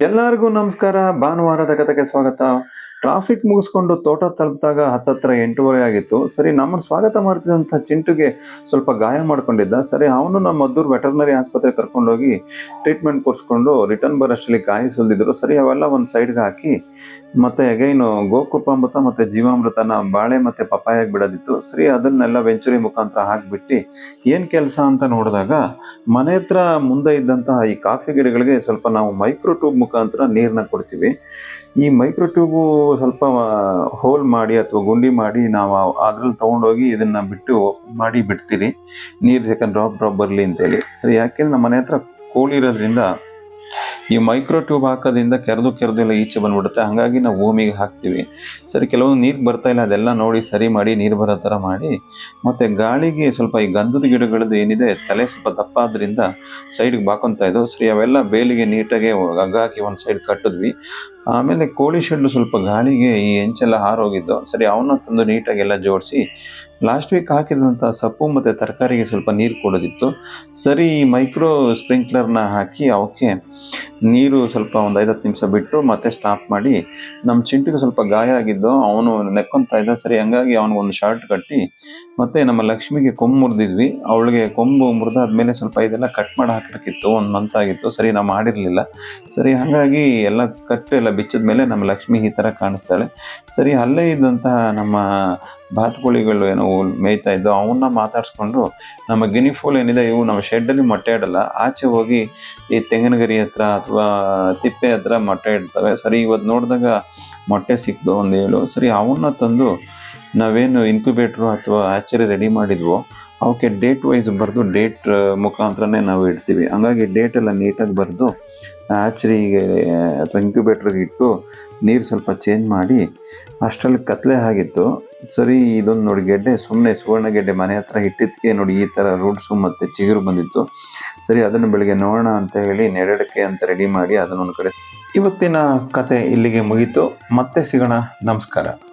ಎಲ್ಲರಿಗೂ ನಮಸ್ಕಾರ. ಭಾನುವಾರದ ಕಥೆಗೆ ಸ್ವಾಗತ. ಟ್ರಾಫಿಕ್ ಮುಗಿಸ್ಕೊಂಡು ತೋಟ ತಲುಪಿದಾಗ ಹತ್ತತ್ರ ಎಂಟೂವರೆ ಆಗಿತ್ತು. ಸರಿ, ನಮ್ಮನ್ನು ಸ್ವಾಗತ ಮಾಡ್ತಿದ್ದಂಥ ಚಿಂಟುಗೆ ಸ್ವಲ್ಪ ಗಾಯ ಮಾಡ್ಕೊಂಡಿದ್ದ. ಸರಿ, ಅವನು ನಮ್ಮ ಮದ್ದೂರು ವೆಟರ್ನರಿ ಆಸ್ಪತ್ರೆ ಕರ್ಕೊಂಡೋಗಿ ಟ್ರೀಟ್ಮೆಂಟ್ ಕೊಡಿಸ್ಕೊಂಡು ರಿಟರ್ನ್ ಬರೋಷ್ಟರಲ್ಲಿ ಗಾಯ ಸುಲಿದಿದ್ರು. ಸರಿ, ಅವೆಲ್ಲ ಒಂದು ಸೈಡ್ಗೆ ಹಾಕಿ ಮತ್ತೆ ಅಗೈನು ಗೋಕುಪಾಮೃತ ಮತ್ತೆ ಜೀವಾಮೃತನ ಬಾಳೆ ಮತ್ತೆ ಪಪ್ಪಾಯಾಗಿ ಬಿಡೋದಿತ್ತು. ಸರಿ, ಅದನ್ನೆಲ್ಲ ವೆಂಚುರಿ ಮುಖಾಂತರ ಹಾಕಿಬಿಟ್ಟು ಏನು ಕೆಲಸ ಅಂತ ನೋಡಿದಾಗ ಮನೆ ಹತ್ರ ಮುಂದೆ ಇದ್ದಂತಹ ಈ ಕಾಫಿ ಗಿಡಗಳಿಗೆ ಸ್ವಲ್ಪ ನಾವು ಮೈಕ್ರೋ ಟ್ಯೂಬ್ ಮುಖಾಂತರ ನೀರನ್ನ ಕೊಡ್ತೀವಿ. ಈ ಮೈಕ್ರೋ ಟ್ಯೂಬು ಸ್ವಲ್ಪ ಹೋಲ್ ಮಾಡಿ ಅಥವಾ ಗುಂಡಿ ಮಾಡಿ ನಾವು ಅದ್ರಲ್ಲಿ ತೊಗೊಂಡೋಗಿ ಇದನ್ನ ಬಿಟ್ಟು ಮಾಡಿ ಬಿಡ್ತೀರಿ. ನೀರು ಸೆಕೆಂಡ್ ಡ್ರಾಪ್ ಡ್ರಾಪ್ ಬರಲಿ ಅಂತೇಳಿ. ಸರಿ, ಯಾಕೆಂದ್ರೆ ನಮ್ಮ ಮನೆ ಹತ್ರ ಕೋಳಿ ಇರೋದ್ರಿಂದ ಈ ಮೈಕ್ರೋ ಟ್ಯೂಬ್ ಹಾಕೋದ್ರಿಂದ ಕೆರೆದು ಕೆರೆದು ಎಲ್ಲ ಈಚೆ ಬಂದ್ಬಿಡುತ್ತೆ. ಹಾಗಾಗಿ ನಾವು ಭೂಮಿಗೆ ಹಾಕ್ತೀವಿ. ಸರಿ, ಕೆಲವೊಂದು ನೀರು ಬರ್ತಾ ಇಲ್ಲ, ಅದೆಲ್ಲ ನೋಡಿ ಸರಿ ಮಾಡಿ, ನೀರು ಬರೋ ಥರ ಮಾಡಿ. ಮತ್ತು ಗಾಳಿಗೆ ಸ್ವಲ್ಪ ಈ ಗಂಧದ ಗಿಡಗಳದ್ದು ಏನಿದೆ, ತಲೆ ಸ್ವಲ್ಪ ದಪ್ಪ ಆದ್ರಿಂದ ಸೈಡ್ಗೆ ಬಾಕೊಂತ ಇದ್ದವು ಸರಿ, ಅವೆಲ್ಲ ಬೇಲಿಗೆ ನೀಟಾಗಿ ಹಗ್ಗ ಹಾಕಿ ಒಂದು ಸೈಡ್ ಕಟ್ಟಿದ್ವಿ. ಆಮೇಲೆ ಕೋಳಿ ಶೆಡ್ಡು ಸ್ವಲ್ಪ ಗಾಳಿಗೆ ಈ ಹೆಂಚೆಲ್ಲ ಹಾರೋಗಿದ್ದು, ಸರಿ ಅವನ್ನ ತಂದು ನೀಟಾಗಿ ಎಲ್ಲ ಜೋಡಿಸಿ ಲಾಸ್ಟ್ ವೀಕ್ ಹಾಕಿದಂಥ ಸೊಪ್ಪು ಮತ್ತು ತರಕಾರಿಗೆ ಸ್ವಲ್ಪ ನೀರು ಕೊಡೋದಿತ್ತು. ಸರಿ, ಈ ಮೈಕ್ರೋ ಸ್ಪ್ರಿಂಕ್ಲರ್ನ ಹಾಕಿ ಅವಕ್ಕೆ ನೀರು ಸ್ವಲ್ಪ ಒಂದು ಐದತ್ತು ನಿಮಿಷ ಬಿಟ್ಟು ಮತ್ತೆ ಸ್ಟಾಪ್ ಮಾಡಿ ನಮ್ಮ ಚಿಂಟಿಗೆ ಸ್ವಲ್ಪ ಗಾಯ ಆಗಿದ್ದು, ಅವನು ನೆಕ್ಕೊಂತ ಇದ್ದ, ಸರಿ ಹಂಗಾಗಿ ಅವನಿಗೊಂದು ಶಾರ್ಟ್ ಕಟ್ಟಿ, ಮತ್ತೆ ನಮ್ಮ ಲಕ್ಷ್ಮಿಗೆ ಕೊಂಬು ಮುರಿದಿದ್ವಿ. ಅವಳಿಗೆ ಕೊಂಬು ಮುರಿದಾದ್ಮೇಲೆ ಸ್ವಲ್ಪ ಇದೆಲ್ಲ ಕಟ್ ಮಾಡಿ ಹಾಕಬೇಕಿತ್ತು ಒಂದು ಮಂತ್ ಆಗಿತ್ತು, ಸರಿ ನಾವು ಮಾಡಿರಲಿಲ್ಲ. ಸರಿ ಹಾಗಾಗಿ ಎಲ್ಲ ಕಟ್ಟು ಎಲ್ಲ ಬಿಚ್ಚಿದ ಮೇಲೆ ನಮ್ಮ ಲಕ್ಷ್ಮಿ ಈ ಥರ ಕಾಣಿಸ್ತಾಳೆ. ಸರಿ, ಅಲ್ಲೇ ಇದ್ದಂತಹ ನಮ್ಮ ಬಾತುಕೋಳಿಗಳು ಏನೋ ಮೇಯ್ತಾ ಇದ್ದೋ, ಅವನ್ನ ಮಾತಾಡಿಸ್ಕೊಂಡು ನಮ್ಮ ಗಿನಿಫೋಲ್ ಏನಿದೆ, ಇವು ನಮ್ಮ ಶೆಡ್ಡಲ್ಲಿ ಮೊಟ್ಟೆ ಇಡಲ್ಲ. ಆಚೆ ಹೋಗಿ ಈ ತೆಂಗಿನಗರಿ ಹತ್ರ ಅಥವಾ ತಿಪ್ಪೆ ಹತ್ರ ಮೊಟ್ಟೆ ಇಡ್ತವೆ ಸರಿ ಇವತ್ತು ನೋಡಿದಾಗ ಮೊಟ್ಟೆ ಸಿಕ್ತು ಒಂದು ಹೇಳು ಸರಿ, ಅವನ್ನ ತಂದು ನಾವೇನು ಇನ್ಕ್ಯುಬೇಟ್ರು ಅಥವಾ ಆ್ಯಚರಿ ರೆಡಿ ಮಾಡಿದ್ವೋ, ಅವಕ್ಕೆ ಡೇಟ್ ವೈಸ್ ಬರೆದು ಡೇಟ್ ಮುಖಾಂತರನೇ ನಾವು ಇಡ್ತೀವಿ. ಹಂಗಾಗಿ ಡೇಟ್ ಎಲ್ಲ ನೀಟಾಗಿ ಬರೆದು ಆ್ಯಚರಿಗೆ ಅಥವಾ ಇನ್ಕ್ಯುಬೇಟ್ರಿಗೆ ಇಟ್ಟು ನೀರು ಸ್ವಲ್ಪ ಚೇಂಜ್ ಮಾಡಿ ಅಷ್ಟರಲ್ಲಿ ಕತ್ಲೆ ಆಗಿತ್ತು. ಸರಿ, ಇದೊಂದು ನೋಡಿ ಗೆಡ್ಡೆ ಸುಮ್ಮನೆ ಸುವರ್ಣ ಗೆಡ್ಡೆ ಮನೆ ಹತ್ರ ಇಟ್ಟಿದ್ದಕ್ಕೆ ನೋಡಿ ಈ ಥರ ರೂಟ್ಸು ಮತ್ತು ಚಿಗುರು ಬಂದಿತ್ತು. ಸರಿ, ಅದನ್ನು ಬೆಳಿಗ್ಗೆ ನೋಡೋಣ ಅಂತ ಹೇಳಿ ನೆರಡಕ್ಕೆ ಅಂತ ರೆಡಿ ಮಾಡಿ ಅದನ್ನೊಂದು ಕಡೆ. ಇವತ್ತಿನ ಕತೆ ಇಲ್ಲಿಗೆ ಮುಗೀತು. ಮತ್ತೆ ಸಿಗೋಣ. ನಮಸ್ಕಾರ.